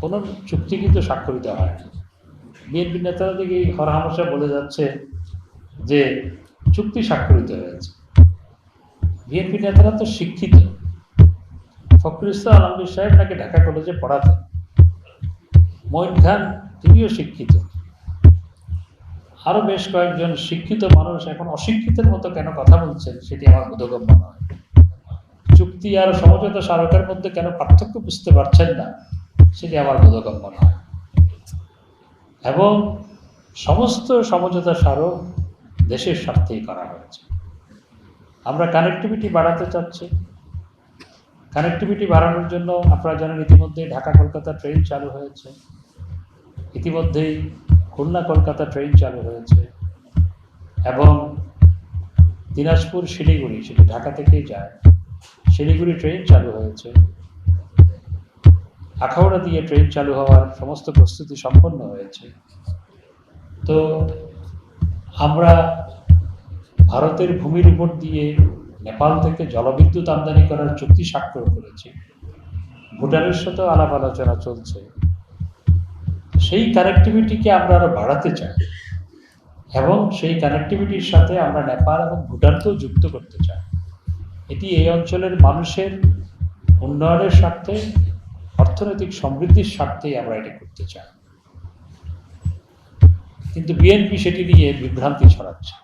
কোনো চুক্তি কিন্তু স্বাক্ষরিত হয় বিএনপি নেতারা এই হরহামেশা বলে যাচ্ছে যে চুক্তি স্বাক্ষরিত হয়েছে। বিএনপি নেতারা তো শিক্ষিত। ফখরুল ইসলাম আলমগীর সাহেব নাকি ঢাকা কলেজে পড়াতেন। মঈন খান তিনিও শিক্ষিত। আরও বেশ কয়েকজন শিক্ষিত মানুষ এখন অশিক্ষিতের মতো কেন কথা বলছেন সেটি আমার বোধগম্য নয়। চুক্তি আর সমঝোতা স্মারকের মধ্যে কেন পার্থক্য বুঝতে পারছেন না? সেটি আমার বোধগম্য নয়। এবং সমস্ত সমঝোতা স্মারক দেশের স্বার্থেই করা হয়েছে। আমরা কানেক্টিভিটি বাড়াতে চাচ্ছি। কানেক্টিভিটি বাড়ানোর জন্য আপনারা জানেন ইতিমধ্যে ঢাকা কলকাতা ট্রেন চালু হয়েছে। ইতিমধ্যেই খুলনা কলকাতা ট্রেন চালু হয়েছে। এবং দিনাজপুর শিলিগুড়ি, সেটি ঢাকা থেকেই যায়, শিলিগুড়ি ট্রেন চালু হয়েছে। আখাউড়া দিয়ে ট্রেন চালু হওয়ার সমস্ত প্রস্তুতি সম্পন্ন হয়েছে। তো আমরা ভারতের ভূমির উপর দিয়ে নেপাল থেকে জলবিদ্যুৎ আমদানি করার চুক্তি স্বাক্ষর করেছি। ভুটানের সাথেও আলাপ আলোচনা চলছে। সেই কানেক্টিভিটিকে আমরা আরও বাড়াতে চাই এবং সেই কানেক্টিভিটির সাথে আমরা নেপাল এবং ভুটানকেও যুক্ত করতে চাই। এটি এই অঞ্চলের মানুষের উন্নয়নের স্বার্থে অর্থনৈতিক সমৃদ্ধির স্বার্থেই আমরা এটি করতে চাই। কিন্তু বিএনপি সেটি নিয়ে বিভ্রান্তি ছড়াচ্ছে।